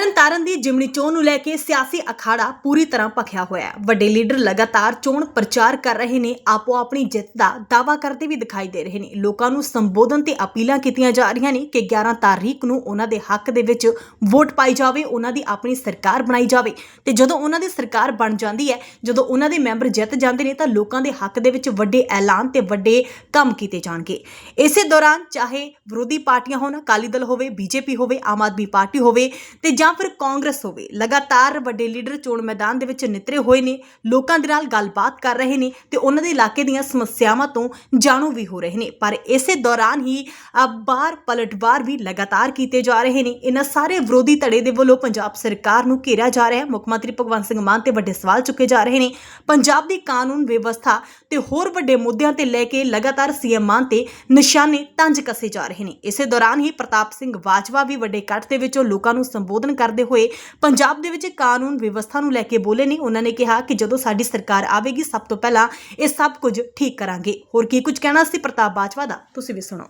ਤਰਨਤਾਰਨ ਦੀ ਜਿਮਣੀ ਚੋਣ ਨੂੰ ਲੈ ਕੇ ਸਿਆਸੀ ਅਖਾੜਾ ਪੂਰੀ ਤਰ੍ਹਾਂ ਭਖਿਆ ਹੋਇਆ ਹੈ। ਵੱਡੇ ਲੀਡਰ ਲਗਾਤਾਰ ਚੋਣ ਪ੍ਰਚਾਰ ਕਰ ਰਹੇ ਨੇ, ਆਪੋ ਆਪਣੀ ਜਿੱਤ ਦਾ ਦਾਅਵਾ ਕਰਦੇ ਵੀ ਦਿਖਾਈ ਦੇ ਰਹੇ ਨੇ। ਲੋਕਾਂ ਨੂੰ ਸੰਬੋਧਨ ਤੇ ਅਪੀਲਾਂ ਕੀਤੀਆਂ ਜਾ ਰਹੀਆਂ ਨੇ ਕਿ 11 ਤਾਰੀਖ ਨੂੰ ਉਹਨਾਂ ਦੇ ਹੱਕ ਦੇ ਵਿੱਚ ਵੋਟ ਪਾਈ ਜਾਵੇ, ਉਹਨਾਂ ਦੀ ਆਪਣੀ ਸਰਕਾਰ ਬਣਾਈ ਜਾਵੇ। ਤੇ ਜਦੋਂ ਉਹਨਾਂ ਦੀ ਸਰਕਾਰ ਬਣ ਜਾਂਦੀ ਹੈ, ਜਦੋਂ ਉਹਨਾਂ ਦੇ ਮੈਂਬਰ ਜਿੱਤ ਜਾਂਦੇ ਨੇ, ਤਾਂ ਲੋਕਾਂ ਦੇ ਹੱਕ ਦੇ ਵਿੱਚ ਵੱਡੇ ਐਲਾਨ ਤੇ ਵੱਡੇ ਕੰਮ ਕੀਤੇ ਜਾਣਗੇ। ਇਸੇ ਦੌਰਾਨ ਚਾਹੇ ਵਿਰੋਧੀ ਪਾਰਟੀਆਂ ਹੋਣ, ਅਕਾਲੀ ਦਲ ਹੋਵੇ, ਬੀਜੇਪੀ ਹੋਵੇ, ਆਮ ਆਦਮੀ ਪਾਰਟੀ ਹੋਵੇ, ਤੇ ਜਾਂ ਫਿਰ ਕਾਂਗਰਸ ਹੋਵੇ। ਲਗਾਤਾਰ ਵੱਡੇ ਲੀਡਰ ਚੋਣ ਮੈਦਾਨ ਦੇ ਵਿੱਚ ਨਿਤਰੇ ਹੋਏ ਨੇ ਲੋਕਾਂ ਦੇ ਨਾਲ ਗੱਲਬਾਤ ਕਰ ਰਹੇ ਨੇ ਤੇ ਉਹਨਾਂ ਦੇ ਇਲਾਕੇ ਦੀਆਂ ਸਮੱਸਿਆਵਾਂ ਤੋਂ ਜਾਣੂ ਵੀ ਹੋ ਰਹੇ ਨੇ। ਪਰ ਇਸੇ ਦੌਰਾਨ ਹੀ ਅ, ਬਾਹਰ ਪਲਟਵਾਰ ਵੀ ਲਗਾਤਾਰ ਕੀਤੇ ਜਾ ਰਹੇ ਨੇ। ਇਹਨਾਂ ਸਾਰੇ ਵਿਰੋਧੀ ਧੜੇ ਦੇ ਵੱਲੋਂ ਪੰਜਾਬ ਸਰਕਾਰ ਨੂੰ ਘੇਰਿਆ ਜਾ ਰਿਹਾ ਹੈ। ਮੁੱਖ ਮੰਤਰੀ ਭਗਵੰਤ ਸਿੰਘ ਮਾਨ ਤੇ ਵੱਡੇ ਸਵਾਲ ਚੁੱਕੇ ਜਾ ਰਹੇ ਨੇ। ਪੰਜਾਬ ਦੀ ਕਾਨੂੰਨ ਵਿਵਸਥਾ ਤੇ ਹੋਰ ਵੱਡੇ ਮੁੱਦਿਆਂ ਤੇ ਲੈ ਕੇ ਲਗਾਤਾਰ ਸੀਐਮ ਮਾਨ ਤੇ ਨਿਸ਼ਾਨੇ ਤੰਜ ਕੱਸੇ ਜਾ ਰਹੇ ਨੇ। ਇਸੇ ਦੌਰਾਨ ਹੀ ਪ੍ਰਤਾਪ ਸਿੰਘ ਬਾਜਵਾ ਵੀ ਵੱਡੇ ਇਕੱਠ ਦੇ ਵਿੱਚੋਂ ਲੋਕਾਂ ਨੂੰ ਸੰਬੋਧਨ ਕਰਦੇ ਹੋਏ ਪੰਜਾਬ ਦੇ ਵਿੱਚ ਕਾਨੂੰਨ ਵਿਵਸਥਾ ਨੂੰ ਲੈ ਕੇ ਬੋਲੇ ਨੇ। ਉਹਨਾਂ ਨੇ ਕਿਹਾ ਕਿ ਜਦੋਂ ਸਾਡੀ ਸਰਕਾਰ ਆਵੇਗੀ, ਸਭ ਤੋਂ ਪਹਿਲਾਂ ਇਹ ਸਭ ਕੁਝ ਠੀਕ ਕਰਾਂਗੇ। ਹੋਰ ਕੀ ਕੁਝ ਕਹਿਣਾ ਸੀ ਪ੍ਰਤਾਪ ਬਾਜਵਾ ਦਾ? ਤੁਸੀਂ ਵੀ ਸੁਣੋ।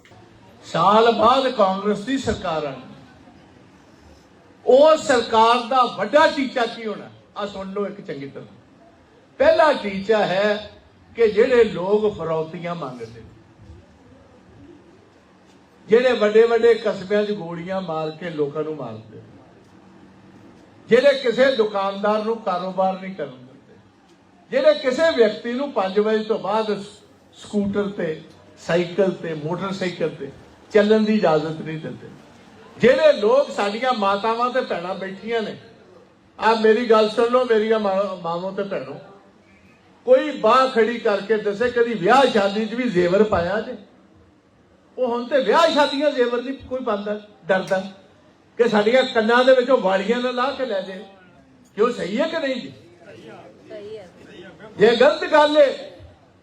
ਸਾਲ ਬਾਅਦ ਕਾਂਗਰਸ ਦੀ ਸਰਕਾਰ ਆਣੀ ਉਹ ਸਰਕਾਰ ਦਾ ਵੱਡਾ ਟੀਚਾ ਕੀ ਹੋਣਾ? ਆ ਸੁਣ ਲਓ ਇੱਕ ਚੰਗੀ ਤਰ੍ਹਾਂ। ਪਹਿਲਾ ਟੀਚਾ ਹੈ ਕਿ ਜਿਹੜੇ ਲੋਕ ਫਰੌਤੀਆਂ ਮੰਗਦੇ ਜਿਹੜੇ ਵੱਡੇ ਵੱਡੇ ਕਸਬਿਆਂ 'ਚ ਗੋਲੀਆਂ ਮਾਰ ਕੇ ਲੋਕਾਂ ਨੂੰ ਮਾਰਦੇ ਜਿਹੜੇ ਕਿਸੇ ਦੁਕਾਨਦਾਰ ਨੂੰ ਕਾਰੋਬਾਰ ਨਹੀਂ ਕਰਨ ਦਿੰਦੇ, ਜਿਹੜੇ ਕਿਸੇ ਵਿਅਕਤੀ ਨੂੰ 5 ਵਜੇ ਤੋਂ ਬਾਅਦ ਸਕੂਟਰ ਤੇ ਸਾਈਕਲ ਤੇ, ਮੋਟਰਸਾਈਕਲ ਤੇ ਚੱਲਣ ਦੀ ਇਜਾਜ਼ਤ ਨਹੀਂ ਦਿੰਦੇ। ਜਿਹੜੇ ਲੋਕ ਸਾਡੀਆਂ ਮਾਤਾਵਾਂ ਤੇ ਭੈਣਾਂ ਬੈਠੀਆਂ ਨੇ ਆ ਮੇਰੀ ਗੱਲ ਸੁਣ ਲਓ, ਮੇਰੀਆਂ ਮਾਵਾਂ ਤੇ ਭੈਣੋ। ਕੋਈ ਬਾਹ ਖੜੀ ਕਰਕੇ ਦੱਸੇ ਕਦੀ ਵਿਆਹ ਸ਼ਾਦੀ 'ਚ ਵੀ ਜ਼ੇਵਰ ਪਾਇਆ ਜੇ? ਉਹ ਹੁਣ ਤੇ ਵਿਆਹ ਸ਼ਾਦੀਆਂ ਜ਼ੇਵਰ ਨਹੀਂ ਕੋਈ ਪਾਉਂਦਾ, ਡਰਦਾ। ਕਿ ਸਾਡੀਆਂ ਕੰਨਾਂ ਦੇ ਵਿੱਚੋਂ ਵਾਲੀਆਂ ਨਾਲ ਲਾ ਕੇ ਲੈ ਜੇ। ਕਿਉਂ ਸਹੀ ਹੈ ਕਿ ਨਹੀਂ ਜੀ? ਜੇ ਗਲਤ ਗੱਲ ਹੈ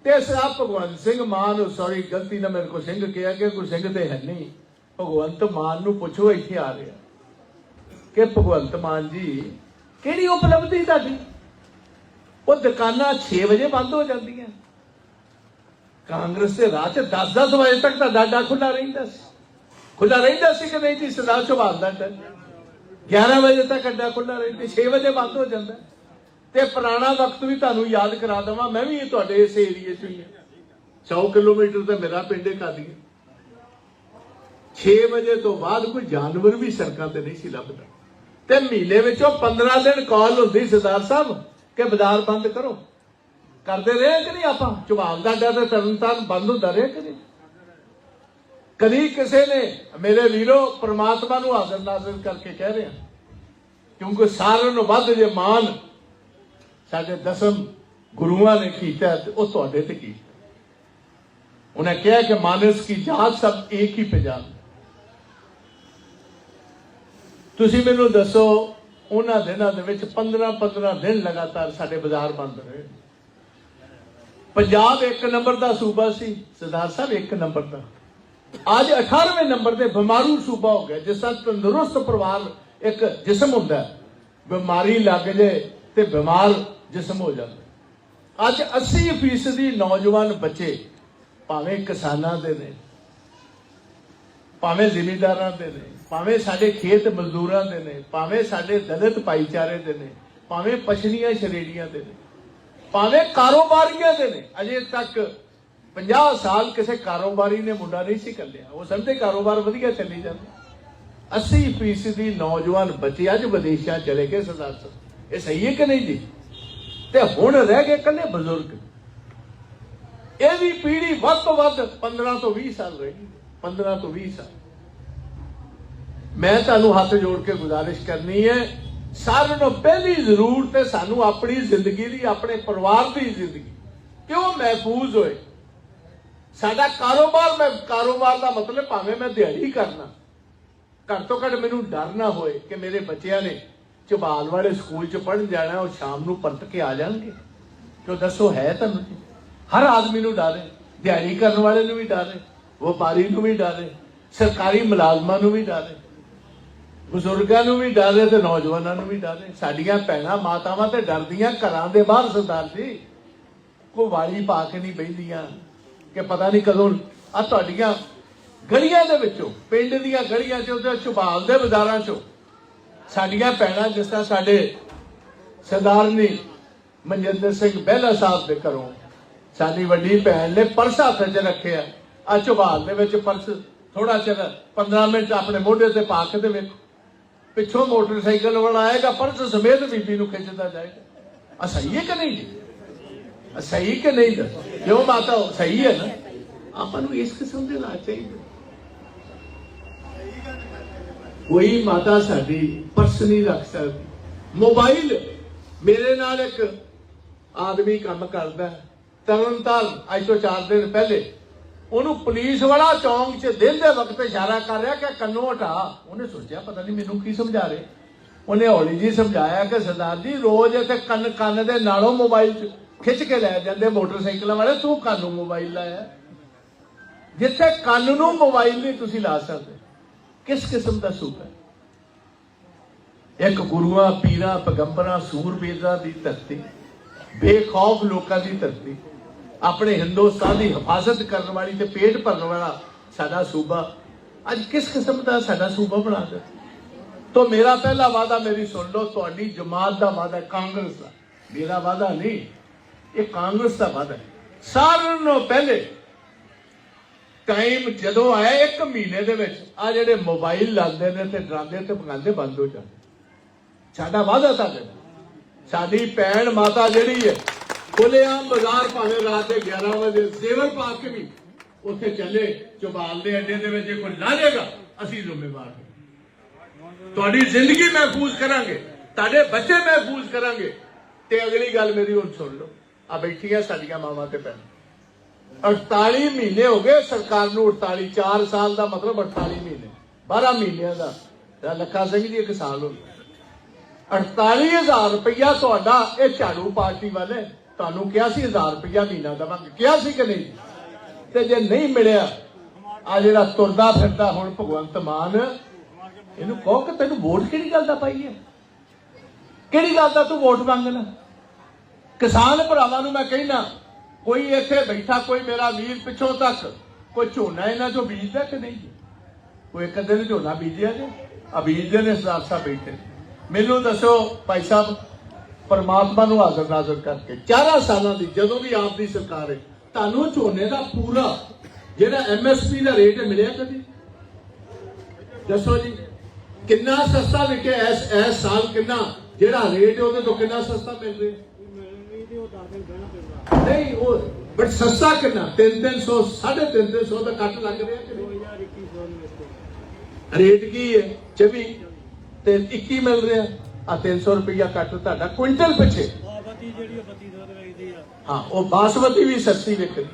ਤੇ ਸਾਹਿਬ ਭਗਵੰਤ ਸਿੰਘ ਮਾਨ ਸੌਰੀ ਗਲਤੀ ਨਾਲ ਮੇਰੇ ਕੋ ਸਿੰਘ ਕਿਹਾ ਕਿ ਕੋਈ ਸਿੰਘ ਤੇ ਹੈ ਨਹੀਂ। ਭਗਵੰਤ ਮਾਨ ਨੂੰ ਪੁੱਛੋ ਇੱਥੇ ਆ ਰਿਹਾ। ਕਿ ਭਗਵੰਤ ਮਾਨ ਜੀ, ਕਿਹੜੀ ਉਪਲਬਧੀ ਤੁਹਾਡੀ? ਉਹ ਦੁਕਾਨਾਂ 6 ਵਜੇ ਬੰਦ ਹੋ ਜਾਂਦੀਆਂ। ਕਾਂਗਰਸ ਦੇ ਰਾਹ 'ਚ 10-10 ਵਜੇ ਤੱਕ ਤਾਂ ਡਾਡਾ ਖੁੱਲਾ ਰਹਿੰਦਾ ਸੀ। ਖੁੱਲਾ ਰਹਿੰਦਾ ਸੀ ਕਿ ਨਹੀਂ ਜੀ? ਸਰਦਾਰ ਚੌਹਾਨ ਦਾ ਟਾਈਮ 11 ਵਜੇ ਤੱਕ ਅੱਡਾ ਖੁੱਲਾ ਰਹਿੰਦਾ 6 ਵਜੇ ਬੰਦ ਹੋ ਜਾਂਦਾ। ਤੇ ਪੁਰਾਣਾ ਵਕਤ ਵੀ ਤੁਹਾਨੂੰ ਯਾਦ ਕਰਾ ਦਵਾਂ, ਮੈਂ ਵੀ ਤੁਹਾਡੇ ਇਸ ਏਰੀਏ 'ਚ ਹੀ ਹਾਂ। 100 ਕਿਲੋਮੀਟਰ ਤੇ ਮੇਰਾ ਪਿੰਡ ਹੈ। ਕਾਦੀ 6 ਵਜੇ ਤੋਂ ਬਾਅਦ ਕੋਈ ਜਾਨਵਰ ਵੀ ਸੜਕਾਂ ਤੇ ਨਹੀਂ ਸੀ ਲੱਭਦਾ। ਤੇ ਮਹੀਨੇ ਵਿੱਚੋਂ 15 ਦਿਨ ਕਾਲ ਹੁੰਦੀ ਸਰਦਾਰ ਸਾਹਿਬ ਕਿ ਬਾਜ਼ਾਰ ਬੰਦ ਕਰੋ। ਕਰਦੇ ਰਹੇ ਕਿ ਨਹੀਂ ਆਪਾਂ? ਚੁਬਾਲ ਦਾ ਅੱਡਾ ਤੇ ਤਰਨਤਾਰਨ ਬੰਦ ਹੁੰਦਾ, ਰਿਹਾ ਕਿ ਕਦੀ ਕਿਸੇ ਨੇ ਮੇਰੇ ਵੀਰੋ ਪ੍ਰਮਾਤਮਾ ਨੂੰ ਹਾਜ਼ਰ ਨਾਜ਼ਰ ਕਰਕੇ ਕਹਿ ਰਿਹਾ, ਕਿਉਂਕਿ ਸਾਰਿਆਂ ਨੂੰ ਵੱਧ ਜੇ ਮਾਨ ਸਾਡੇ ਦਸਮ ਗੁਰੂਆਂ ਨੇ ਕੀਤਾ ਤੇ ਉਹ ਤੁਹਾਡੇ ਤੇ ਕੀਤਾ। ਉਹਨੇ ਕਿਹਾ ਕਿ ਮਾਨਸ ਕੀ ਜਾਤ ਸਭ ਇੱਕ ਹੀ ਪਛਾਣ ਤੁਸੀਂ ਮੈਨੂੰ ਦੱਸੋ, ਉਹਨਾਂ ਦਿਨਾਂ ਦੇ ਵਿੱਚ 15 15 ਦਿਨ ਲਗਾਤਾਰ ਸਾਡੇ ਬਾਜ਼ਾਰ ਬੰਦ ਰਹੇ। ਪੰਜਾਬ ਇੱਕ ਨੰਬਰ ਦਾ ਸੂਬਾ ਸੀ, ਸਰਦਾਰ ਸਾਹਿਬ ਇੱਕ ਨੰਬਰ ਦਾ। ਅੱਜ 18ਵੇਂ ਨੰਬਰ ਤੇ ਬਿਮਾਰੂ ਸੂਬਾ ਹੋ ਗਿਆ, ਜਿਸ ਦਾ ਤੰਦਰੁਸਤ ਪਰਿਵਾਰ ਇੱਕ ਜਿਸਮ ਹੁੰਦਾ ਬਿਮਾਰੀ ਲੱਗ ਜੇ ਤੇ ਬਿਮਾਰ ਜਿਸਮ ਹੋ ਜਾਂਦਾ ਅੱਜ 80% ਦੀ ਨੌਜਵਾਨ ਬੱਚੇ ਭਾਵੇਂ ਕਿਸਾਨਾਂ ਦੇ ਨੇ, ਭਾਵੇਂ ਜ਼ਿਮੀਂਦਾਰਾਂ ਦੇ ਨੇ, ਭਾਵੇਂ ਸਾਡੇ ਖੇਤ ਮਜ਼ਦੂਰਾਂ ਦੇ ਨੇ, ਭਾਵੇਂ ਸਾਡੇ ਦਲਿਤ ਭਾਈਚਾਰੇ ਦੇ ਨੇ, ਭਾਵੇਂ ਪਛੜੀਆਂ ਸ਼੍ਰੇਣੀਆਂ ਦੇ ਨੇ, ਭਾਵੇਂ ਕਾਰੋਬਾਰੀਆਂ ਦੇ ਨੇ, ਅਜੇ ਤੱਕ 50 ਸਾਲ ਕਿਸੇ ਕਾਰੋਬਾਰੀ ਨੇ ਮੁੰਡਾ ਨਹੀਂ ਸੀ ਕੱਲਿਆ। ਉਹ ਸਮਝਦੇ ਕਾਰੋਬਾਰ ਵਧੀਆ ਚੱਲੀ ਜਾਂਦਾ। 80% ਦੀ ਨੌਜਵਾਨ ਬੱਚੇ ਅੱਜ ਵਿਦੇਸ਼ਾਂ ਚਲੇ ਗਏ ਸਰਦਾਰ ਸਾਹਿਬ। ਇਹ ਸਹੀ ਹੈ ਕਿ ਨਹੀਂ ਜੀ? ਤੇ ਹੁਣ ਰਹਿ ਗਏ ਕੱਲੇ ਬਜ਼ੁਰਗ। ਇਹਦੀ ਪੀੜ੍ਹੀ ਵੱਧ ਤੋਂ ਵੱਧ 15 ਤੋਂ 20 ਸਾਲ ਰਹੇਗੀ 15 ਤੋਂ 20 ਸਾਲ। ਮੈਂ ਤੁਹਾਨੂੰ ਹੱਥ ਜੋੜ ਕੇ ਗੁਜ਼ਾਰਿਸ਼ ਕਰਨੀ ਹੈ, ਸਾਰਿਆਂ ਨੂੰ ਪਹਿਲੀ ਜ਼ਰੂਰਤ ਹੈ ਸਾਨੂੰ ਆਪਣੀ ਜ਼ਿੰਦਗੀ ਦੀ, ਆਪਣੇ ਪਰਿਵਾਰ ਦੀ ਜ਼ਿੰਦਗੀ ਕਿਉਂ ਮਹਿਫੂਜ਼ ਹੋਏ? ਸਾਡਾ ਕਾਰੋਬਾਰ ਮੈਂ ਕਾਰੋਬਾਰ ਦਾ ਮਤਲਬ ਭਾਵੇਂ ਮੈਂ ਦਿਹਾੜੀ ਕਰਨਾ, ਘੱਟ ਤੋਂ ਘੱਟ ਮੈਨੂੰ ਡਰ ਨਾ ਹੋਏ ਕਿ ਮੇਰੇ ਬੱਚਿਆਂ ਨੇ ਝਬਾਲ ਵਾਲੇ ਸਕੂਲ 'ਚ ਪੜ੍ਹਨ ਜਾਣਾ, ਉਹ ਸ਼ਾਮ ਨੂੰ ਪਰਤ ਕੇ ਆ ਜਾਣਗੇ। ਕਿਉਂ ਦੱਸੋ, ਹੈ ਤੁਹਾਨੂੰ? ਹਰ ਆਦਮੀ ਨੂੰ ਡਰ ਹੈ। ਦਿਹਾੜੀ ਕਰਨ ਵਾਲੇ ਨੂੰ ਵੀ ਡਰ ਹੈ। ਵਪਾਰੀ ਨੂੰ ਵੀ ਡਰ ਹੈ। ਸਰਕਾਰੀ ਮੁਲਾਜ਼ਮਾਂ ਨੂੰ ਵੀ ਡਰ ਹੈ। ਬਜ਼ੁਰਗਾਂ ਨੂੰ ਵੀ ਡਰ ਹੈ ਤੇ ਨੌਜਵਾਨਾਂ ਨੂੰ ਵੀ ਡਰ ਹੈ। ਸਾਡੀਆਂ ਭੈਣਾਂ ਮਾਤਾਵਾਂ ਤੇ ਡਰਦੀਆਂ ਘਰਾਂ ਦੇ ਬਾਹਰ ਸਰਦਾਰ ਜੀ। ਕੋਈ ਵਾਲੀ ਪਾ ਕੇ ਨਹੀਂ ਬੈਠੀਆਂ ਕਿ ਪਤਾ ਨਹੀਂ ਕਦੋਂ ਆ ਤੁਹਾਡੀਆਂ ਗਲੀਆਂ ਦੇ ਵਿੱਚੋਂ, ਪਿੰਡ ਦੀਆਂ ਗਲੀਆਂ ਚੋਂ ਤੇ ਝੁਬਾਲ ਦੇ ਬਾਜ਼ਾਰਾਂ ਚੋਂ, ਸਾਡੀਆਂ ਭੈਣਾਂ ਜਿਸ ਤਰ੍ਹਾਂ ਸਾਡੇ ਸਰਦਾਰਨੀ ਮਨਜਿੰਦਰ ਸਿੰਘ ਬਹਿਲਾ ਸਾਹਿਬ ਦੇ ਘਰੋਂ ਸਾਡੀ ਵੱਡੀ ਭੈਣ ਨੇ ਪਰਸ ਹੱਥ 'ਚ ਰੱਖਿਆ। ਆ ਝਬਾਲ ਦੇ ਵਿੱਚ ਪਰਸ ਥੋੜਾ ਚਿਰ 15 ਮਿੰਟ ਆਪਣੇ ਮੋਢੇ ਤੇ ਪਾ ਕੇ ਤੇ ਵੇਖੋ। ਪਿੱਛੋਂ ਮੋਟਰਸਾਈਕਲ ਵਾਲਾ ਆਏਗਾ, ਪਰਸ ਸਮੇਤ ਬੀਬੀ ਨੂੰ ਖਿੱਚਦਾ ਜਾਏਗਾ। ਆ ਸਹੀ ਹੈ ਕਿ ਨਹੀਂ ਜੀ? ਸਹੀ ਕਿ ਨਹੀਂ ਦੱਸੋ? ਕਿਉਂ ਮਾਤਾ ਸਹੀ ਹੈ ਨਾ? ਆਪਾਂ ਨੂੰ ਇਸ ਕਿਸਮ ਦੇ ਨਾ ਚਾਹੀਦੇ। ਕੋਈ ਮਾਤਾ ਸਾਡੀ ਪਰਸ ਨਹੀਂ ਰੱਖ ਸਕਦੀ। ਮੋਬਾਈਲ ਮੇਰੇ ਨਾਲ ਇੱਕ ਆਦਮੀ ਕੰਮ ਕਰਦਾ ਹੈ। ਅੱਜ ਤੋਂ 4 ਦਿਨ ਪਹਿਲੇ, ਉਹਨੂੰ ਪੁਲਿਸ ਵਾਲਾ ਚੌਂਕ 'ਚ ਦਿਨ ਦੇ ਵਕਤ ਇਸ਼ਾਰਾ ਕਰ ਰਿਹਾ ਕਿ ਕੰਨੋਂ ਹਟਾ। ਉਹਨੇ ਸੋਚਿਆ, ਪਤਾ ਨਹੀਂ ਮੈਨੂੰ ਕੀ ਸਮਝਾ ਰਹੇ। ਉਹਨੇ ਹੌਲੀ ਜੀ ਸਮਝਾਇਆ ਕਿ ਸਰਦਾਰ ਜੀ, ਰੋਜ਼ ਇੱਥੇ ਕੰਨ ਕੰਨ ਦੇ ਨਾਲੋਂ ਮੋਬਾਈਲ 'ਚ ਖਿੱਚ ਕੇ ਲੈ ਜਾਂਦੇ ਮੋਟਰਸਾਈਕਲਾਂ ਵਾਲੇ, ਤੂੰ ਕੰਨ ਨੂੰ ਮੋਬਾਈਲ ਲਾਇਆ ਜਿੱਥੇ ਕੰਨ ਨੂੰ ਮੋਬਾਈਲ ਨਹੀਂ, ਤੁਸੀਂ ਲਾ ਸਕਦੇ। ਕਿਸ ਕਿਸਮ ਦਾ ਸੂਪ ਹੈ? ਇੱਕ ਗੁਰੂਆਂ, ਪੀਰਾਂ, ਪੈਗੰਬਰਾਂ, ਸੂਰਬੀਰਾਂ ਦੀ ਧਰਤੀ, ਬੇਖੌਫ ਲੋਕਾਂ ਦੀ ਧਰਤੀ, ਆਪਣੇ ਹਿੰਦੁਸਤਾਨ ਦੀ ਹਿਫਾਜ਼ਤ ਕਰਨ ਵਾਲੀ ਤੇ ਪੇਟ ਭਰਨ ਵਾਲਾ ਸਾਡਾ ਸੂਬਾ। ਅੱਜ ਕਿਸ ਕਿਸਮ ਦਾ ਸਾਡਾ ਸੂਬਾ ਬਣਾ ਦਿੱਤਾ ਤੋ ਮੇਰਾ ਪਹਿਲਾ ਵਾਦਾ ਮੇਰੀ ਸੁਣ ਲਓ, ਤੁਹਾਡੀ ਜਮਾਤ ਦਾ ਵਾਦਾ ਕਾਂਗਰਸ ਦਾ। ਮੇਰਾ ਵਾਦਾ ਨਹੀਂ ਇਹ ਕਾਂਗਰਸ ਦਾ ਵਾਦਾ ਹੈ। ਸਾਰਿਆਂ ਨੂੰ ਪਹਿਲੇ ਟਾਈਮ ਜਦੋਂ ਆਇਆ, ਇੱਕ ਮਹੀਨੇ ਦੇ ਵਿੱਚ ਆ ਜਿਹੜੇ ਮੋਬਾਈਲ ਲਾਉਂਦੇ ਨੇ ਤੇ ਡਰਾਉਂਦੇ ਤੇ ਭਗਾਉਂਦੇ ਬੰਦ ਹੋ ਜਾਂਦੇ। ਸਾਡਾ ਵਾਅਦਾ ਸਾਡੇ ਸਾਡੀ ਭੈਣ ਮਾਤਾ ਜਿਹੜੀ ਹੈ ਖੁੱਲ੍ਹੇਆਮ ਬਾਜ਼ਾਰ ਭਾਵੇਂ ਰਾਤ ਦੇ 11 ਵਜੇ ਜ਼ੇਵਰ ਪਾ ਕੇ ਵੀ ਉੱਥੇ ਚੱਲੇ ਚੁਬਾਲ ਦੇ ਅੱਡੇ ਦੇ ਵਿੱਚ ਜੇ ਕੋਈ ਲਾ ਜਾਏਗਾ ਅਸੀਂ ਜ਼ਿੰਮੇਵਾਰ ਤੁਹਾਡੀ ਜ਼ਿੰਦਗੀ ਮਹਿਫੂਜ਼ ਕਰਾਂਗੇ, ਤੁਹਾਡੇ ਬੱਚੇ ਮਹਿਫੂਜ਼ ਕਰਾਂਗੇ ਤੇ ਅਗਲੀ ਗੱਲ ਮੇਰੀ ਹੁਣ ਸੁਣ ਲਓ। ਆ ਬੈਠੀਆਂ ਸਾਡੀਆਂ ਮਾਵਾਂ ਤੇ ਭੈਣਾਂ। 48 ਮਹੀਨੇ ਹੋ ਗਏ ਸਰਕਾਰ ਨੂੰ 48 4 ਸਾਲ ਦਾ ਮਤਲਬ 48 ਮਹੀਨੇ 12 ਮਹੀਨਿਆਂ ਦਾ। ਤਾਂ ਲੱਖਾ ਸਿੰਘ ਜੀ, ਇੱਕ ਸਾਲ ਹੋ ਗਿਆ। 48000 ਰੁਪਇਆ ਤੁਹਾਡਾ, ਇਹ ਝਾੜੂ ਪਾਰਟੀ ਵਾਲੇ ਤੁਹਾਨੂੰ ਕਿਹਾ ਸੀ 1000 ਰੁਪਇਆ ਮਹੀਨਾ ਦੇਵਾਂਗੇ। ਕਿਹਾ ਸੀ ਕਿ ਨਹੀਂ? ਤੇ ਜੇ ਨਹੀਂ ਮਿਲਿਆ, ਆ ਜਿਹੜਾ ਤੁਰਦਾ ਫਿਰਦਾ ਹੁਣ ਭਗਵੰਤ ਮਾਨ, ਇਹਨੂੰ ਕਹੋ ਕਿ ਤੈਨੂੰ ਵੋਟ ਕਿਹੜੀ ਗੱਲ ਦਾ ਪਾਈ ਹੈ? ਕਿਹੜੀ ਗੱਲ ਦਾ ਤੂੰ ਵੋਟ ਮੰਗਣਾ? ਕਿਸਾਨ ਭਰਾਵਾਂ ਨੂੰ ਮੈਂ ਕਹਿਣਾ ਕੋਈ ਇੱਥੇ ਬੈਠਾ, ਕੋਈ ਮੇਰਾ ਵੀਰ ਪਿੱਛੋਂ ਤੱਕ, ਕੋਈ ਝੋਨਾ ਇਹਨਾਂ ਚੋਂ ਬੀਜਦਾ ਕਿ ਨਹੀਂ? ਜੀ? ਕੋਈ ਇੱਕ ਦਿਨ ਝੋਨਾ ਬੀਜਿਆ ਜੇ ਆ ਬੀਜਦੇ ਨੇ ਸਰਦਾਰ ਸਾਹਿਬ ਬੈਠੇ ਮੈਨੂੰ ਦੱਸੋ, ਭਾਈ ਸਾਹਿਬ, ਪਰਮਾਤਮਾ ਨੂੰ ਹਾਜ਼ਰ ਨਾਜ਼ਰ ਕਰਕੇ, ਚਾਰਾਂ ਸਾਲਾਂ ਦੀ ਜਦੋਂ ਵੀ ਆਪ ਦੀ ਸਰਕਾਰ ਹੈ, ਤੁਹਾਨੂੰ ਝੋਨੇ ਦਾ ਪੂਰਾ ਜਿਹੜਾ ਐਮਐਸਪੀ ਦਾ ਰੇਟ ਮਿਲਿਆ ਕਦੀ? ਦੱਸੋ ਜੀ, ਕਿੰਨਾ ਸਸਤਾ ਵਿਕਿਆ ਐਸ ਐਸ ਸਾਲ ਕਿੰਨਾ, ਜਿਹੜਾ ਰੇਟ ਉਹਦੇ ਤੋਂ ਕਿੰਨਾ ਸਸਤਾ ਮਿਲ ਰਿਹਾ? ਨਹੀਂ, ਉਹ ਬਟ ਸਸਤਾ ਕਿੰਨਾ? 300 350 ਦਾ ਕੱਟ ਲੱਗ ਰਿਹਾ ਕਿ ਨਹੀਂ? ਰੇਟ ਕੀ ਹੈ? 24 ਤੇ 21 ਮਿਲ ਰਿਹਾ। ਆ 300 ਰੁਪਇਆ ਕੱਟ ਤੁਹਾਡਾ। ਕੁਇੰਟਲ ਪਿੱਛੇ। ਬਾਬਤੀ ਜਿਹੜੀ ਉਹ ਬੱਤੀ ਦੁੱਧ ਵੇਚਦੀ ਆ ਹਾਂ, ਉਹ ਬਾਸਮਤੀ ਵੀ ਸਸਤੀ ਵਿਕਦੀ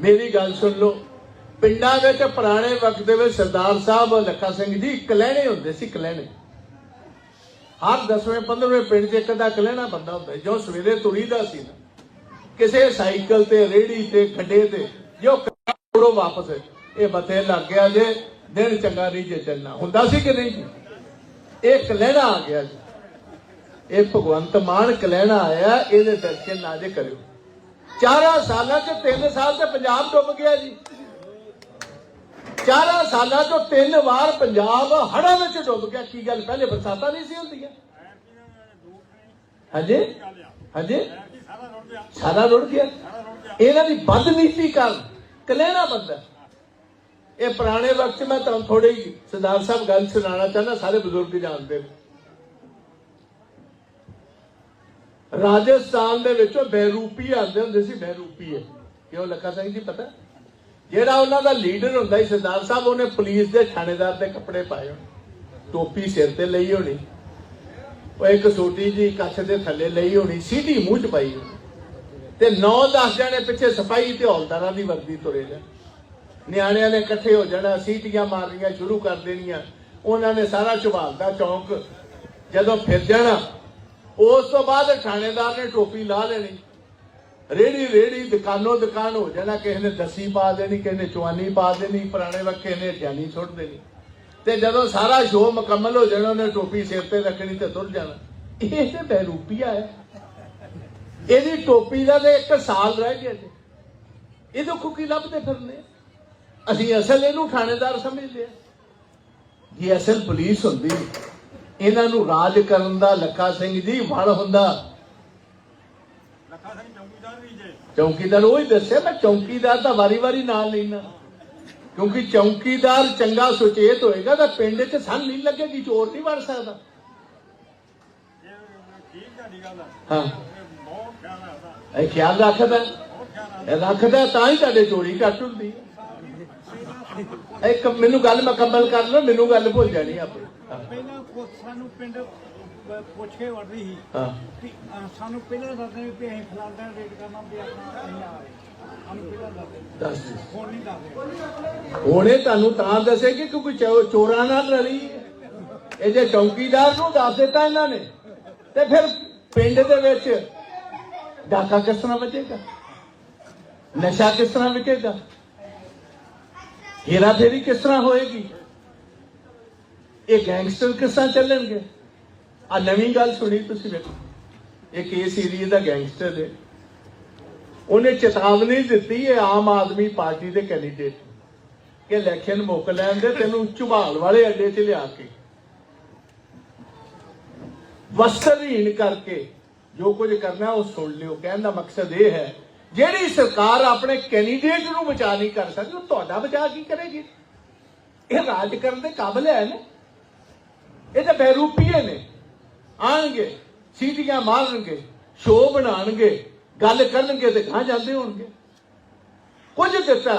ਮੇਰੀ ਗੱਲ ਸੁਣ ਲਓ। ਪਿੰਡਾਂ ਵਿੱਚ ਪੁਰਾਣੇ ਵਕਤ ਦੇ ਵਿੱਚ ਸਰਦਾਰ ਸਾਹਿਬ ਲੱਖਾ ਸਿੰਘ ਜੀ ਕਲਹਿਣੇ ਹੁੰਦੇ ਸੀ ਕਲਹਿਣੇ ਹਰ 10ਵੇਂ 15ਵੇਂ ਪਿੰਡ 'ਚ ਇੱਕ ਦਾ ਕਲਹਿਣਾ ਬੰਦਾ ਹੁੰਦਾ। ਜੋ ਸਵੇਰੇ ਤੁਰੀਦਾ ਸੀ ਨਾ, ਕਿਸੇ ਸਾਈਕਲ ਤੇ ਰੇੜੀ ਤੇ, ਖੱਡੇ ਤੇ, ਜੋ ਕਰੋ ਵਾਪਸ, ਇਹ ਬਤੇ ਲੱਗ ਗਿਆ ਜੇ, ਦਿਨ ਚੰਗਾ ਨਹੀਂ ਜੇ ਚੱਲਣਾ। ਹੁੰਦਾ ਸੀ ਕਿ ਨਹੀਂ ਇਹ ਕਲਹਿਣਾ ਆ ਗਿਆ ਜੀ। ਇਹ ਭਗਵੰਤ ਮਾਨ ਕਲਹਿਣਾ ਆਇਆ, ਇਹਦੇ ਦਰਸ਼ਨ ਨਾ ਜੇ ਕਰਿਓ। ਚਾਰਾਂ ਸਾਲਾਂ ਚ, ਤਿੰਨ ਸਾਲ ਤੇ ਪੰਜਾਬ ਡੁੱਬ ਗਿਆ ਜੀ। ਚਾਰਾਂ ਸਾਲਾਂ ਤੋਂ ਤਿੰਨ ਵਾਰ ਪੰਜਾਬ ਹੜ੍ਹਾਂ ਵਿੱਚ ਡੁੱਬ ਗਿਆ। ਕੀ ਗੱਲ? ਪਹਿਲੇ ਬਰਸਾਤਾਂ ਨਹੀਂ ਸੀ ਹੁੰਦੀਆਂ? ਹਾਂਜੀ? ਹਾਂਜੀ? ਸਾਰਾ ਰੁੜ ਗਿਆ। ਇਹਨਾਂ ਦੀ ਬਦਨੀਤੀ ਕਾਰਨ ਕਲਹਿਣਾ ਬੰਦਾ ਇਹ ਪੁਰਾਣੇ ਵਕਤ 'ਚ ਮੈਂ ਤੁਹਾਨੂੰ ਥੋੜੀ ਸਰਦਾਰ ਸਾਹਿਬ ਗੱਲ ਸੁਣਾਉਣਾ ਚਾਹੁੰਦਾ, ਸਾਰੇ ਬਜ਼ੁਰਗ ਜਾਣਦੇ ਨੇ। ਰਾਜਸਥਾਨ ਦੇ ਵਿੱਚੋਂ ਬੈਰੂਪੀ ਆਉਂਦੇ ਹੁੰਦੇ ਸੀ, ਬੈਰੂਪੀ ਹੈ। ਕਿਉਂ? ਲੱਖਾ ਸਿੰਘ ਜੀ, ਪਤਾ? ਜਿਹੜਾ ਉਹਨਾਂ ਦਾ ਲੀਡਰ ਹੁੰਦਾ ਸੀ, ਸਰਦਾਰ ਸਾਹਿਬ, ਉਹਨੇ ਪੁਲਿਸ ਦੇ ਥਾਣੇਦਾਰ ਦੇ ਕੱਪੜੇ ਪਾਏ ਹੋਣੇ। ਟੋਪੀ ਸਿਰ ਤੇ ਲਈ ਹੋਣੀ। ਉਹ ਇੱਕ ਛੋਟੀ ਜੀ ਕੱਛ ਦੇ ਥੱਲੇ ਲਈ ਹੋਣੀ ਸੀਟੀ ਮੂੰਹ ਚ ਪਾਈ ਤੇ 9-10 ਜਣੇ ਪਿੱਛੇ ਸਫ਼ਾਈ ਤੇ ਹੌਲਦਾਰਾਂ ਦੀ ਵਰਦੀ ਤੁਰੇ ਜਾ ਨਿਆਣਿਆਂ ਨੇ ਇਕੱਠੇ ਹੋ ਜਾਣਾ, ਸੀਟੀਆਂ ਮਾਰਨੀਆਂ ਸ਼ੁਰੂ ਕਰ ਦੇਣੀਆਂ। ਉਹਨਾਂ ਨੇ ਸਾਰਾ ਝਵਾਲਦਾ ਚੌਂਕ ਜਦੋਂ ਫਿਰ ਜਾਣਾ, ਉਸ ਤੋਂ ਬਾਅਦ ਥਾਣੇਦਾਰ ਨੇ ਟੋਪੀ ਲਾ ਲੈਣੀ। ਰੇੜੀ ਰੇੜੀ, ਦੁਕਾਨੋ, ਦੁਕਾਨ ਹੋ ਜਾਣਾ। ਕਿਸੇ ਨੇ ਦਸੀ ਪਾ ਦੇਣੀ, ਕਿਸੇ ਨੇ ਚਵਾਨੀ ਪਾ ਦੇਣੀ, ਪੁਰਾਣੇ ਵਕਤ ਕਿਸੇ ਨੇ ਜਾਨੀ ਸੁੱਟ ਦੇਣੀ। ਤੇ ਜਦੋਂ ਸਾਰਾ ਸ਼ੋਅ ਮੁਕੰਮਲ ਹੋ ਜਾਣਾ, ਉਹਨੇ ਟੋਪੀ ਸਿਰ ਤੇ ਰੱਖਣੀ ਤੇ ਤੁਰ ਜਾਣਾ। ਇਹ ਤੇ ਬਹਿਰੂਪੀਆ ਹੈ। ਇਹਦੀ ਟੋਪੀ ਦਾ ਤੇ ਇੱਕ ਸਾਲ ਰਹਿ ਗਿਆ ਜੀ। ਇਹ ਦੇਖੋ ਕੀ ਲੱਭਦੇ ਫਿਰਨੇ ਅਸੀਂ ਅਸਲ ਇਹਨੂੰ ਥਾਣੇਦਾਰ ਸਮਝਦੇ ਆ। ਜੀ ਅਸਲ ਪੁਲਿਸ ਹੁੰਦੀ, ਇਹਨਾਂ ਨੂੰ ਰਾਜ ਕਰਨ ਦਾ ਲੱਖਾ ਸਿੰਘ ਜੀ, ਵੜ ਹੁੰਦਾ। ਚੌਕੀਦਾਰ ਉਹ ਹੀ ਦੱਸਿਆ, ਮੈਂ ਚੌਕੀਦਾਰ ਤਾਂ ਵਾਰੀ-ਵਾਰੀ ਨਾਲ ਲੈਣਾ ਕਿਉਂਕਿ ਚੌਕੀਦਾਰ ਚੰਗਾ ਸੁਚੇਤ ਹੋਏਗਾ ਤਾਂ ਪਿੰਡ 'ਚ ਸੰਨ ਨਹੀਂ ਲੱਗੇਗੀ, ਚੋਰ ਨਹੀਂ ਵੜ ਸਕਦਾ। ਹਾਂ। ਇਹ ਖਿਆਲ ਰੱਖਦਾ। ਇਹ ਰੱਖਦਾ ਤਾਂ ਹੀ ਤੁਹਾਡੇ ਚੋਰੀ ਘੱਟ ਹੁੰਦੀ। ਹੈ ਇੱਕ ਮੈਨੂੰ ਗੱਲ ਮੁਕੰਮਲ ਕਰ ਲਓ, ਮੈਨੂੰ ਗੱਲ ਭੁੱਲ ਜਾਣੀ ਆਪੇ ਪਹਿਲਾਂ ਸਾਨੂੰ ਪਿੰਡ ਪੁੱਛ ਕੇ ਵੜਦੀ ਸੀ ਹਾਂ। ਵੀ ਅਹ, ਸਾਨੂੰ ਪਹਿਲਾਂ ਦੱਸਦੇ ਵੀ ਅਸੀਂ ਫਲਾਣਾ ਰੇਟ ਕਰਨਾ ਵੀ ਆਪਣਾ ਆ ਰਹੇ ਸਾਨੂੰ ਪਹਿਲਾਂ ਦੱਸਦੇ। ਦੱਸ ਦਿਓ। ਹੁਣ ਨਹੀਂ ਦੱਸਦੇ। ਉਹਨੇ ਤੁਹਾਨੂੰ ਤਾਂ ਦੱਸੇਗੀ ਕਿਉਂਕਿ ਚੋ- ਚੋਰਾਂ ਨਾਲ ਰਲੀ ਹੈ। ਚੌਕੀਦਾਰ ਨੂੰ ਦੱਸ ਦਿੱਤਾ ਇਹਨਾਂ ਨੇ ਤੇ ਫਿਰ ਪਿੰਡ ਦੇ ਵਿੱਚ ਡਾਕਾ ਕਿਸ ਤਰ੍ਹਾਂ ਬਚੇਗਾ ਨਸ਼ਾ ਕਿਸ ਤਰ੍ਹਾਂ ਵਿਕੇਗਾ? ਹੇਰਾ ਫੇਰੀ ਕਿਸ ਤਰ੍ਹਾਂ ਹੋਏਗੀ? ਇਹ ਗੈਂਗਸਟਰ ਕਿਸ ਤਰ੍ਹਾਂ ਚੱਲਣਗੇ? ਆ ਨਵੀਂ ਗੱਲ ਸੁਣੀ ਤੁਸੀਂ ਵੇਖੋ। ਇਹ ਇਸ ਏਰੀਏ ਦਾ ਗੈਂਗਸਟਰ ਹੈ ਉਹਨੇ ਚੇਤਾਵਨੀ ਦਿੱਤੀ ਹੈ ਆਮ ਆਦਮੀ ਪਾਰਟੀ ਦੇ ਕੈਂਡੀਡੇਟ ਕਿ ਇਲੈਕਸ਼ਨ ਮੁੱਕ ਲੈਣ ਦੇ, ਤੈਨੂੰ ਝੁਬਾਲ ਵਾਲੇ ਅੱਡੇ 'ਚ ਲਿਆ ਕੇ। ਵਸਤਰਹੀਣ ਕਰਕੇ ਜੋ ਕੁਝ ਕਰਨਾ ਉਹ ਸੁਣ ਲਿਓ। ਕਹਿਣ ਦਾ ਮਕਸਦ ਇਹ ਹੈ, ਜਿਹੜੀ ਸਰਕਾਰ ਆਪਣੇ ਕੈਂਡੀਡੇਟ ਨੂੰ ਬਚਾ ਨਹੀਂ ਕਰ ਸਕਦੀ, ਉਹ ਤੁਹਾਡਾ ਬਚਾ ਕੀ ਕਰੇਗੀ? ਇਹ ਰਾਜ ਕਰਨ ਦੇ ਕਾਬਲ ਹੈ ਨਾ ਇਹ ਤਾਂ ਬੈਰੂਪੀਏ ਨੇ। ਆਣਗੇ ਸੀਟੀਆਂ ਮਾਰਨਗੇ ਸ਼ੋਅ ਬਣਾਣਗੇ ਗੱਲ ਕਰਨਗੇ ਤੇ ਗਾਂ ਜਾਂਦੇ ਹੋਣਗੇ। ਕੁਝ ਦਿੱਤਾ